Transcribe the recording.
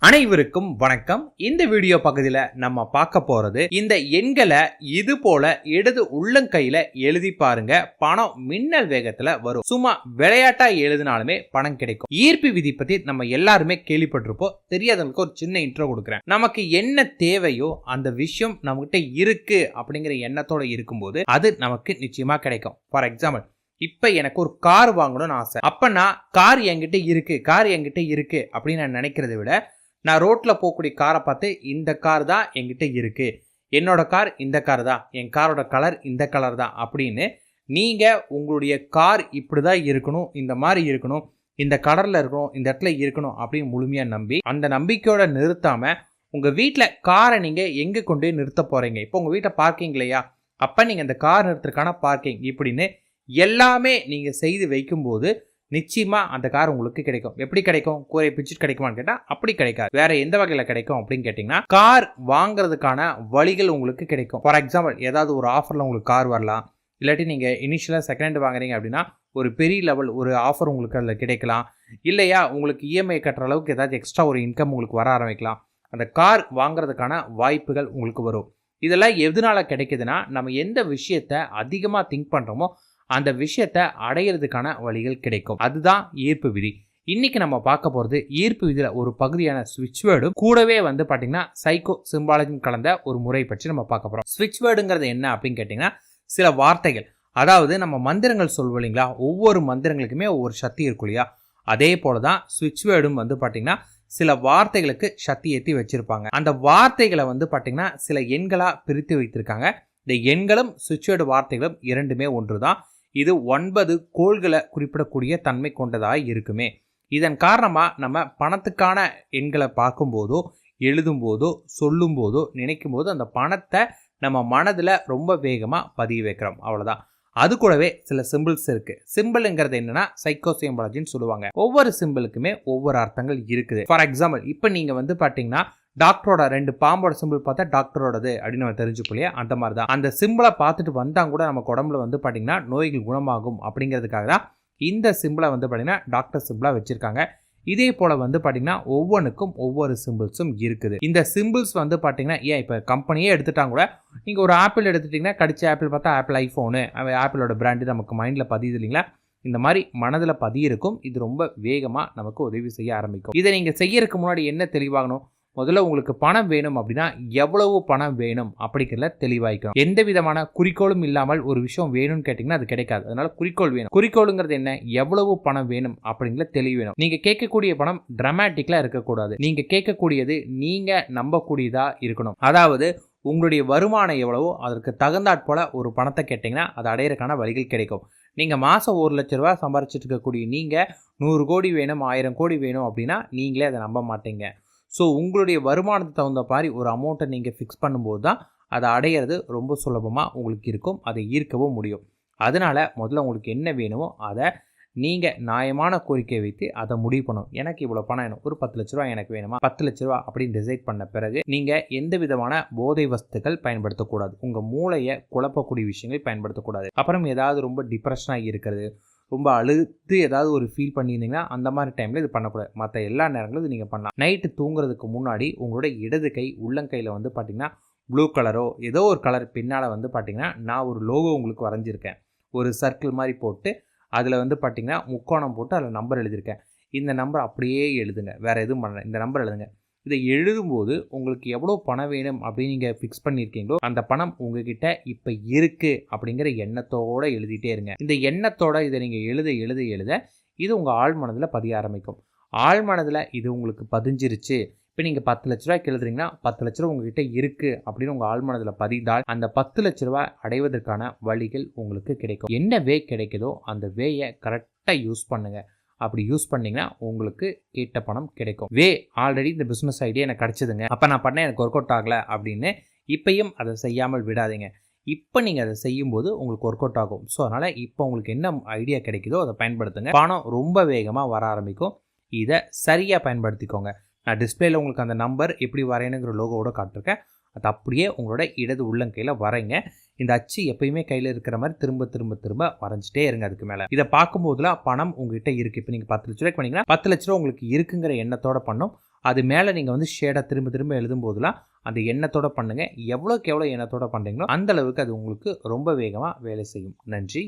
அனைவருக்கும் வணக்கம். இந்த வீடியோ பகுதியில் நம்ம பார்க்க போறது இந்த எண்களை இது போல இடது உள்ளங்கையில எழுதி பாருங்க. பணம் மின்னல் வேகத்துல வரும். சும்மா விளையாட்டா எழுதினாலுமே பணம் கிடைக்கும். ஈர்ப்பு விதி பத்தி நம்ம எல்லாருமே கேள்விப்பட்டிருப்போம். தெரியாதவங்களுக்கு ஒரு சின்ன இன்ட்ரோ கொடுக்குறேன். நமக்கு என்ன தேவையோ அந்த விஷயம் நம்மகிட்ட இருக்கு அப்படிங்கிற எண்ணத்தோட இருக்கும்போது அது நமக்கு நிச்சயமா கிடைக்கும். ஃபார் எக்ஸாம்பிள் இப்ப எனக்கு ஒரு கார் வாங்கணும்னு ஆசை. அப்ப நான் கார் என்கிட்ட இருக்கு கார் என்கிட்ட இருக்கு அப்படின்னு நான் நினைக்கிறத விட நான் ரோட்டில் போகக்கூடிய காரை பார்த்து இந்த கார் தான் என்கிட்ட இருக்குது என்னோட கார் இந்த கார் தான். என் காரோட கலர் இந்த கலர் தான் அப்படின்னு நீங்கள் உங்களுடைய கார் இப்படி தான் இருக்கணும் இந்த மாதிரி இருக்கணும் இந்த கலரில் இருக்கணும் இந்த இடத்துல இருக்கணும் அப்படின்னு முழுமையாக நம்பி அந்த நம்பிக்கையோட நிறுத்தாமல் உங்கள் வீட்டில் காரை நீங்கள் எங்கே கொண்டு போய் நிறுத்த போகிறீங்க இப்போ உங்கள் வீட்டை பார்க்கிங் இல்லையா? அப்போ நீங்கள் அந்த கார் நிறுத்துறதுக்கான பார்க்கிங் இப்படின்னு எல்லாமே நீங்கள் செய்து வைக்கும்போது நிச்சயமாக அந்த கார் உங்களுக்கு கிடைக்கும். எப்படி கிடைக்கும்? கூரை பிச்சுட்டு கிடைக்குமான்னு கேட்டால் அப்படி கிடைக்காது. வேற எந்த வகையில் கிடைக்கும் அப்படின்னு கேட்டிங்கன்னா கார் வாங்குறதுக்கான வழிகள் உங்களுக்கு கிடைக்கும். ஃபார் எக்ஸாம்பிள் ஏதாவது ஒரு ஆஃபரில் உங்களுக்கு கார் வரலாம். இல்லாட்டி நீங்கள் இனிஷியலாக செகண்ட் வாங்குறீங்க அப்படின்னா ஒரு பெரிய லெவல் ஒரு ஆஃபர் உங்களுக்கு அதில் கிடைக்கலாம். இல்லையா உங்களுக்கு இஎம்ஐ கட்டுற அளவுக்கு ஏதாச்சும் எக்ஸ்ட்ரா ஒரு இன்கம் உங்களுக்கு வர ஆரம்பிக்கலாம். அந்த கார் வாங்குறதுக்கான வாய்ப்புகள் உங்களுக்கு வரும். இதெல்லாம் எதனால கிடைக்குதுன்னா நம்ம எந்த விஷயத்த அதிகமாக திங்க் பண்ணுறோமோ அந்த விஷயத்தை அடையிறதுக்கான வழிகள் கிடைக்கும். அதுதான் ஈர்ப்பு விதி. இன்னைக்கு நம்ம பார்க்க போகிறது ஈர்ப்பு விதியில் ஒரு பகுதியான ஸ்விட்ச் வேர்டும் கூடவே வந்து பார்த்தீங்கன்னா சைக்கோ சிம்பாலஜி கலந்த ஒரு முறை பற்றி நம்ம பார்க்க போகிறோம் ஸ்விட்ச் வேர்டுங்கிறது என்ன அப்படின்னு கேட்டிங்கன்னா சில வார்த்தைகள். அதாவது நம்ம மந்திரங்கள் சொல்வோம் இல்லைங்களா? ஒவ்வொரு மந்திரங்களுக்குமே ஒவ்வொரு சக்தி இருக்கும் இல்லையா? அதே போல தான் ஸ்விட்ச் வேர்டும் வந்து பார்த்தீங்கன்னா சில வார்த்தைகளுக்கு சக்தி ஏற்றி வச்சிருப்பாங்க. அந்த வார்த்தைகளை வந்து பார்த்தீங்கன்னா சில எண்களாக பிரித்து வைத்திருக்காங்க. இந்த எண்களும் சுவிட்ச் வேர்டு வார்த்தைகளும் இரண்டுமே ஒன்று தான் இது ஒன்பது கோள்களை குறிப்பிடக்கூடிய தன்மை கொண்டதாக இருக்குமே. இதன் காரணமாக நம்ம பணத்துக்கான எண்களை பார்க்கும்போதோ எழுதும்போதோ சொல்லும்போதோ நினைக்கும் போதோ அந்த பணத்தை நம்ம மனதில் ரொம்ப வேகமாக பதிய வைக்கிறோம். அவ்வளோதான் அது கூடவே சில சிம்பிள்ஸ் இருக்குது சிம்பிளுங்கிறது என்னன்னா சைக்கோ சொல்லுவாங்க. ஒவ்வொரு சிம்பிளுக்குமே ஒவ்வொரு அர்த்தங்கள் இருக்குது. ஃபார் எக்ஸாம்பிள் இப்போ நீங்கள் வந்து பார்த்தீங்கன்னா டாக்டரோட ரெண்டு பாம்போட சிம்பிள் பார்த்தா டாக்டரோடது அப்படின்னு நம்ம தெரிஞ்சுக்கலையே அந்த மாதிரி தான் அந்த சிம்பிளை பார்த்துட்டு வந்தால் கூட நமக்கு உடம்புல வந்து பார்த்தீங்கன்னா நோய்கள் குணமாகும் அப்படிங்கிறதுக்காக தான் இந்த சிம்பிளை வந்து பார்த்தீங்கன்னா டாக்டர் சிம்பிளாக வச்சுருக்காங்க. இதே போல் வந்து பார்த்தீங்கன்னா ஒவ்வொன்றுக்கும் ஒவ்வொரு சிம்பிள்ஸும் இருக்குது. இந்த சிம்பிள்ஸ் வந்து பார்த்தீங்கன்னா ஏன் இப்போ கம்பெனியே எடுத்துட்டாங்க கூட நீங்கள் ஒரு ஆப்பிள் எடுத்துட்டிங்கன்னா கடிச்ச ஆப்பிள் பார்த்தா ஆப்பிள் ஐஃபோனு ஆப்பிளோட பிராண்டு நமக்கு மைண்டில் பதியுது இல்லைங்களா? இந்த மாதிரி மனதில் பதியிருக்கும். இது ரொம்ப வேகமாக நமக்கு உதவி செய்ய ஆரம்பிக்கும். இதை நீங்கள் செய்யறதுக்கு முன்னாடி என்ன தெளிவாகணும்? முதல்ல உங்களுக்கு பணம் வேணும் அப்படின்னா எவ்வளவு பணம் வேணும் அப்படிங்கிறத தெளிவாய்க்கணும். எந்த விதமான குறிக்கோளும் இல்லாமல் ஒரு விஷயம் வேணும்னு கேட்டிங்கன்னா அது கிடைக்காது. அதனால குறிக்கோள் வேணும். குறிக்கோளுங்கிறது என்ன? எவ்வளவு பணம் வேணும் அப்படிங்கிற தெளிவு வேணும். நீங்க கேட்கக்கூடிய பணம் டிராமட்டிக்கலா இருக்கக்கூடாது. நீங்க கேட்கக்கூடியது நீங்க நம்பக்கூடியதாக இருக்கணும். அதாவது உங்களுடைய வருமானம் எவ்வளவோ அதற்கு தகுந்தாற்போல் ஒரு பணத்தை கேட்டிங்கன்னா அதை அடையிறக்கான வழிகள் கிடைக்கும். நீங்கள் மாதம் ஒரு லட்ச ரூபா சம்பாரிச்சிட்டு இருக்கக்கூடிய நீங்கள் நூறு கோடி வேணும் ஆயிரம் கோடி வேணும் அப்படின்னா நீங்களே அதை நம்ப மாட்டீங்க. ஸோ உங்களுடைய வருமானத்துக்கு தகுந்த மாதிரி ஒரு அமௌண்ட்டை நீங்கள் ஃபிக்ஸ் பண்ணும்போது தான் அதை அடையிறது ரொம்ப சுலபமாக உங்களுக்கு இருக்கும். அதை ஈர்க்கவும் முடியும். அதனால் முதல்ல உங்களுக்கு என்ன வேணுமோ அதை நீங்கள் நியாயமான கோரிக்கை வைத்து அதை முடிவு பண்ணணும். எனக்கு இவ்வளோ பணம் வேணும். ஒரு பத்து லட்ச ரூபா எனக்கு வேணுமா? பத்து லட்ச ரூபா அப்படின்னு டிசைட் பண்ண பிறகு நீங்கள் எந்த விதமான போதை வஸ்துக்கள் பயன்படுத்தக்கூடாது. உங்கள் மூளையை குழப்பக்கூடிய விஷயங்கள் பயன்படுத்தக்கூடாது. அப்புறம் ஏதாவது ரொம்ப டிப்ரெஷனாக இருக்கிறது. ரொம்ப அழுத்து ஏதாவது ஒரு ஃபீல் பண்ணியிருந்தீங்கன்னா அந்த மாதிரி டைமில் இது பண்ணக்கூடாது. மற்ற எல்லா நேரங்களும் இது நீங்கள் பண்ணலாம். நைட்டு தூங்குறதுக்கு முன்னாடி உங்களோட இடது கை உள்ளங்கையில் வந்து பார்த்தீங்கன்னா ப்ளூ கலரோ ஏதோ ஒரு கலர் பின்னால் வந்து பார்த்தீங்கன்னா நான் ஒரு லோகோ உங்களுக்கு வரைஞ்சிருக்கேன். ஒரு சர்க்கிள் மாதிரி போட்டு அதில் வந்து பார்த்தீங்கன்னா முக்கோணம் போட்டு அதில் நம்பர் எழுதியிருக்கேன். இந்த நம்பர் அப்படியே எழுதுங்க. வேறு எதுவும் பண்ணல இந்த நம்பர் எழுதுங்க. இதை எழுதும்போது உங்களுக்கு எவ்வளோ பணம் வேணும் அப்படின்னு நீங்கள் ஃபிக்ஸ் பண்ணியிருக்கீங்களோ அந்த பணம் உங்ககிட்ட இப்போ இருக்குது அப்படிங்கிற எண்ணத்தோடு எழுதிட்டே இருங்க. இந்த எண்ணத்தோட இதை நீங்கள் எழுத எழுத எழுத இது உங்கள் ஆழ் மனதில் பதிய ஆரம்பிக்கும். ஆழ் மனதில் இது உங்களுக்கு பதிஞ்சிருச்சு. இப்போ நீங்கள் பத்து லட்ச ரூபாய்க்கு எழுதுறீங்கன்னா பத்து லட்ச ரூபா உங்ககிட்ட இருக்குது அப்படின்னு உங்கள் ஆழ்மனதில் பதிந்தால் அந்த பத்து லட்ச ரூபா அடைவதற்கான வழிகள் உங்களுக்கு கிடைக்கும். என்ன வே கிடைக்குதோ அந்த வேயை கரெக்டாக யூஸ் பண்ணுங்கள் அப்படி யூஸ் பண்ணிங்கன்னா உங்களுக்கு கேட்ட பணம் கிடைக்கும். வே ஆல்ரெடி இந்த பிஸ்னஸ் ஐடியா எனக்கு கிடச்சிதுங்க. அப்போ நான் பண்ணேன் எனக்கு ஒர்க் அவுட் ஆகலை அப்படின்னு இப்பையும் அதை செய்யாமல் விடாதீங்க. இப்போ நீங்கள் அதை செய்யும்போது உங்களுக்கு ஒர்க் அவுட் ஆகும். ஸோ அதனால் இப்போ உங்களுக்கு என்ன ஐடியா கிடைக்குதோ அதை பயன்படுத்துங்க. பணம் ரொம்ப வேகமாக வர ஆரம்பிக்கும். இதை சரியாக பயன்படுத்திக்கோங்க. நான் டிஸ்பிளேல உங்களுக்கு அந்த நம்பர் எப்படி வரையணுங்கிற லோகோட காட்டிருக்கேன். அது அப்படியே உங்களோட இடது உள்ளங்கையில் வரைங்க. இந்த அச்சு எப்பயுமே கையில் இருக்கிற மாதிரி திரும்ப திரும்ப திரும்ப வரைஞ்சிட்டே இருங்க அதுக்கு மேலே. இதை பார்க்கும்போதுலாம் பணம் உங்ககிட்ட இருக்குது இப்போ நீங்கள் பத்து லட்ச ரூபாய்க்கு பண்ணீங்கன்னா பத்து லட்ச ரூபா உங்களுக்கு இருக்குங்கிற எண்ணத்தோட பண்ணும். அது மேலே நீங்கள் வந்து ஷேடாக திரும்ப திரும்ப எழுதும் போதெல்லாம் அந்த எண்ணத்தோட பண்ணுங்கள் எவ்வளோக்கு எவ்வளோ எண்ணத்தோட பண்ணுறீங்களோ அந்த அளவுக்கு அது உங்களுக்கு ரொம்ப வேகமாக வேலை செய்யும். நன்றி.